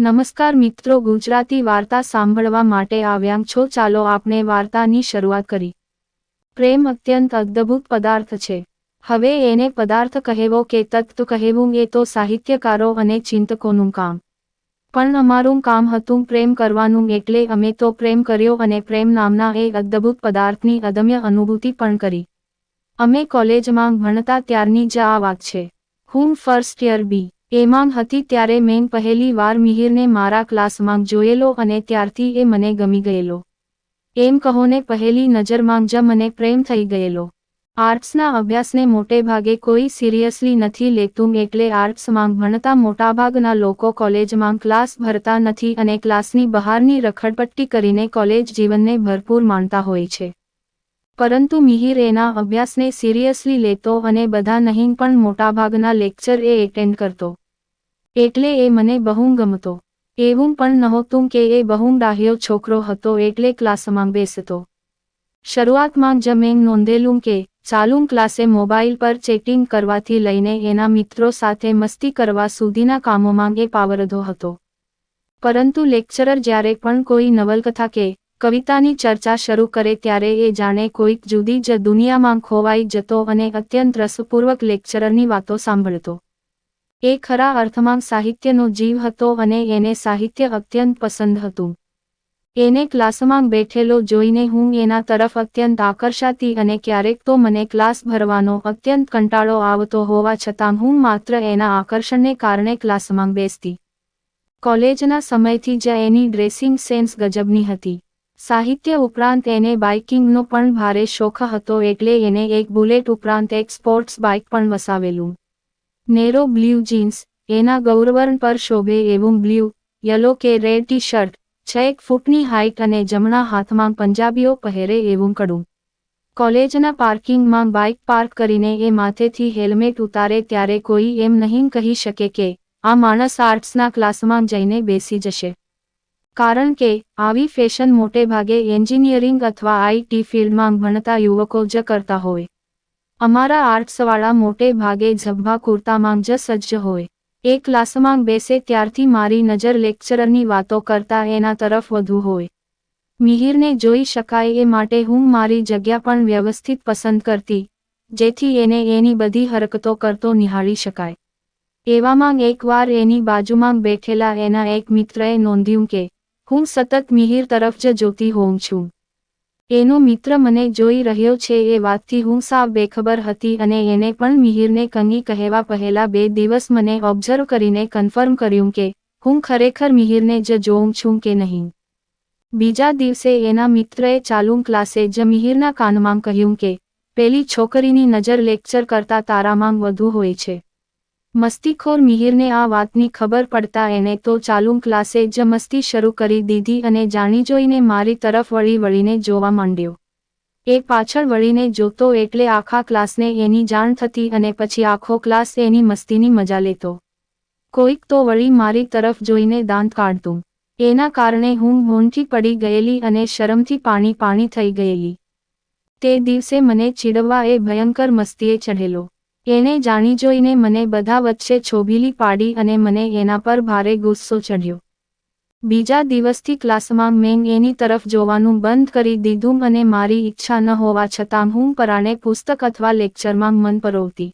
નમસ્કાર મિત્રો, ગુજરાતી વાર્તા સાંભળવા માટે આવ્યા છો. ચાલો આપણે વાર્તાની શરૂઆત કરી. પ્રેમ અત્યંત અદ્ભુત પદાર્થ છે. હવે એને પદાર્થ કહેવો કે તત્વ કહેવું એ તો સાહિત્યકારો અને ચિંતકોનું કામ. પણ અમારું કામ હતું પ્રેમ કરવાનું એટલે અમે તો પ્રેમ કર્યો અને પ્રેમ નામના એ અદ્ભુત પદાર્થની અદમ્ય અનુભૂતિ પણ કરી. અમે કોલેજમાં ભણતા ત્યારની જ આ વાત છે. હું ફર્સ્ટ યર બી. એમાં હતી ત્યારે મેં પહેલી વાર મિહિરને મારા ક્લાસમાં જોયેલો અને ત્યારથી એ મને ગમી ગયેલો. એમ કહોને પહેલી નજરમાં જ મને પ્રેમ થઈ ગયેલો. આર્ટ્સના અભ્યાસને મોટે ભાગે કોઈ સિરિયસલી નથી લેતું એટલે આર્ટ્સમાં ભણતા મોટાભાગના લોકો કોલેજમાં ક્લાસ ભરતા નથી અને ક્લાસની બહારની રખડપટ્ટી કરીને કોલેજ જીવનને ભરપૂર માણતા હોય છે. પરંતુ મિહિર એના અભ્યાસને સિરિયસલી લેતો અને બધા નહીં પણ મોટાભાગના લેક્ચર એ એટેન્ડ કરતો. એટલે એ મને બહુ ગમતો. એવું પણ નહોતું કે એ બહુ ડાહ્યો છોકરો હતો એટલે ક્લાસમાં બેસતો. શરૂઆતમાં જ મેં નોંધેલું કે ચાલું ક્લાસે મોબાઈલ પર ચેટિંગ કરવાથી લઈને એના મિત્રો સાથે મસ્તી કરવા સુધીના કામોમાં એ પાવરધો હતો. પરંતુ લેક્ચરર જ્યારે પણ કોઈ નવલકથા કે કવિતાની ચર્ચા શરૂ કરે ત્યારે એ જાણે કોઈક જુદી જ દુનિયામાં ખોવાઈ જતો અને અત્યંત રસપૂર્વક લેક્ચરરની વાતો સાંભળતો. એ ખરા અર્થમાં સાહિત્યનો જીવ હતો અને એને સાહિત્ય અત્યંત પસંદ હતું. એને ક્લાસમાં બેઠેલો જોઈને હું એના તરફ અત્યંત આકર્ષાતી અને ક્યારેક તો મને ક્લાસ ભરવાનો અત્યંત કંટાળો આવતો હોવા છતાં હું માત્ર એના આકર્ષણને કારણે ક્લાસમાં બેસતી. કોલેજના સમયથી જ એની ડ્રેસિંગ સેન્સ ગજબની હતી. સાહિત્ય ઉપરાંત એને બાઇકિંગનો પણ ભારે શોખ હતો એટલે એને એક બુલેટ ઉપરાંત એક સ્પોર્ટ્સ બાઇક પણ વસાવેલું. નેરો બ્લ્યુ જીન્સ એના ગૌરવર્ણ પર શોભે એવું બ્લ્યુ યલો કે રેડ ટી શર્ટ છ એક ફૂટની હાઇટ અને જમણા હાથમાં પંજાબીઓ પહેરે એવું કડું. કોલેજના પાર્કિંગમાં બાઇક પાર્ક કરીને એ માથેથી હેલ્મેટ ઉતારે ત્યારે કોઈ એમ નહીં કહી શકે કે, આ માણસ આર્ટ્સના ક્લાસમાં જઈને બેસી જશે. કારણ કે, આવી ફેશન મોટે ભાગે એન્જિનિયરિંગ અથવા આઈટી ફિલ્ડમાં ભણતા યુવકો જ કરતા હોય. અમારા આર્ટ્સવાળા મોટે ભાગે ઝભ્ભા કુર્તામાં જ સજ્જ હોય. એ ક્લાસમાં બેસે ત્યારથી મારી નજર લેક્ચરરની વાતો કરતા એના તરફ વધુ હોય. મિહિરને જોઈ શકાય એ માટે હું મારી જગ્યા પણ વ્યવસ્થિત પસંદ કરતી, જેથી એને એની બધી હરકતો કરતો નિહાળી શકાય. એવામાં એકવાર એની બાજુમાં બેઠેલા એના એક મિત્રએ નોંધ્યું કે, હું સતત મિહિર તરફ જ જોતી હોઉં છું. એનો મિત્ર મને જોઈ રહ્યો છે એ વાતથી હું સાવ બેખબર હતી અને એને પણ મિહિરને કંગી કહેવા પહેલા બે દિવસ મને ઓબ્ઝર્વ કરીને કન્ફર્મ કર્યું કે, હું ખરેખર મિહિરને જ જોઉં છું કે નહીં? બીજા દિવસે એના મિત્રએ ચાલું ક્લાસે જ મિહિરના કાનમાં કહ્યું કે, પેલી છોકરીની નજર લેક્ચર કરતા તારામાં વધુ હોય છે. મસ્તીખોર મિહિરને આ વાતની ખબર પડતા એને તો ચાલુ ક્લાસે જ મસ્તી શરૂ કરી દીધી અને જાણી જોઈને મારી તરફ વળી વળીને જોવા માંડ્યો. એ પાછળ વળીને જોતો એટલે આખા ક્લાસને એની જાણ થતી અને પછી આખો ક્લાસ એની મસ્તીની મજા લેતો. કોઈક તો વળી મારી તરફ જોઈને દાંત કાઢતું. એના કારણે હું હોંઠી પડી ગયેલી અને શરમથી પાણી પાણી થઈ ગયેલી. તે દિવસે મને ચીડવા એ ભયંકર મસ્તીએ ચઢેલો. એણે જાણી જોઈને મને બધા વચ્ચે છોભીલી પાડી અને મને એના પર ભારે ગુસ્સો ચડ્યો બીજા દિવસથી ક્લાસમાં મેં એની તરફ જોવાનું બંધ કરી દીધું અને મારી ઈચ્છા ન હોવા છતાં હું પરાણે પુસ્તક અથવા લેક્ચરમાં મન પરોવતી.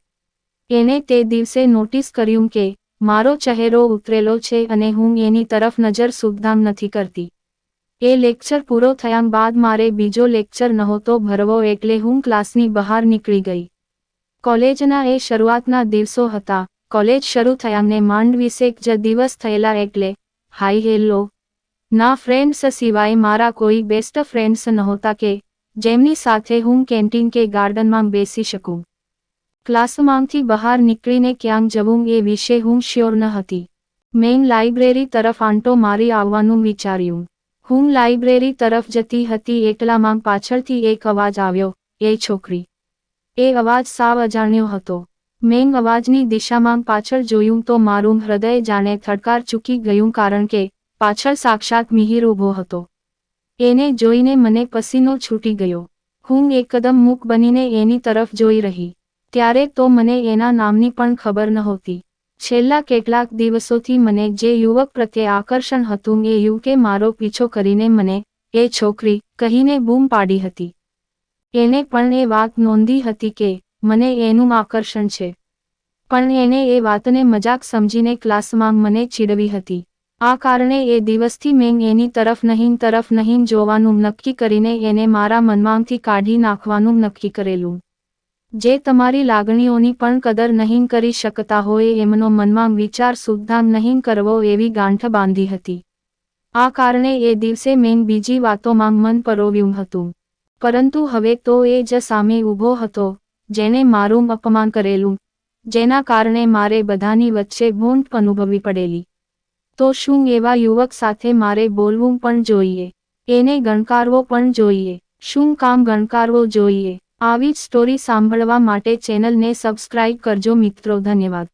એને તે દિવસે નોટિસ કર્યું કે, મારો ચહેરો ઉતરેલો છે અને હું એની તરફ નજર સુધામ નથી કરતી. એ લેક્ચર પૂરો થયા બાદ મારે બીજો લેક્ચર નહોતો ભરવો એટલે હું ક્લાસની બહાર નીકળી ગઈ. કોલેજના એ શરૂઆતના દિવસો હતા. કોલેજ શરૂ થયાને માંડ વીસેક જ દિવસ થયેલા એટલે હાઈ હેલો. ના ફ્રેન્ડ્સ સિવાય મારા કોઈ બેસ્ટ ફ્રેન્ડ્સ નહોતા કે, જેમની સાથે હું કેન્ટીન કે ગાર્ડનમાં બેસી શકું. ક્લાસમાંથી બહાર નીકળીને ક્યાંક જવું એ વિશે હું શ્યોર ન હતી. મેઇન લાઇબ્રેરી તરફ આંટો મારી આવવાનું વિચાર્યું. હું લાઇબ્રેરી તરફ જતી હતી એકલામાં પાછળથી એક અવાજ આવ્યો, એ છોકરી એ અવાજ સાવ અજાણ્યો હતો. મેં અવાજની દિશામાં પાછળ જોયું તો મારું હૃદય જાણે થડકાર ચૂકી ગયું કારણ કે પાછળ સાક્ષાત મિહિર ઊભો હતો. એને જોઈને મને પસીનો છૂટી ગયો. હું એકદમ મૂક બનીને એની તરફ જોઈ રહી. ત્યારે તો મને એના નામની પણ ખબર નહોતી. છેલ્લા કેટલાક દિવસોથી મને જે યુવક પ્રત્યે આકર્ષણ હતું એ યુવકે મારો પીછો કરીને મને, એ છોકરી, કહીને બૂમ પાડી હતી. એને પણ એ વાત નોંધી હતી કે, મને એનું આકર્ષણ છે. પણ એને એ વાતને મજાક સમજીને ક્લાસમાં મને ચીડવી હતી. આ કારણે એ દિવસથી મેં એની તરફ નહીં તરફ નહીં જોવાનું નક્કી કરીને એને મારા મનમાંથી કાઢી નાખવાનું નક્કી કરેલું. જે તમારી લાગણીઓની પણ કદર નહીં કરી શકતા હોય એમનો મનમાં વિચાર સુદ્ધા નહીં કરવો એવી ગાંઠ બાંધી હતી. આ કારણે એ દિવસે મેં બીજી વાતોમાં મન પરોવ્યું હતું. પરંતુ હવે તો એ જ સામે ઊભો હતો જેને મારું અપમાન કરેલું, જેના કારણે મારે બધાની વચ્ચે ભૂંટ અનુભવી પડેલી. તો શું એવા યુવક સાથે મારે બોલવું પણ જોઈએ? એને ગણકારવો પણ જોઈએ. શું કામ ગણકારવો જોઈએ? આવી જ સ્ટોરી સાંભળવા માટે ચેનલને સબસ્ક્રાઇબ કરજો મિત્રો, ધન્યવાદ.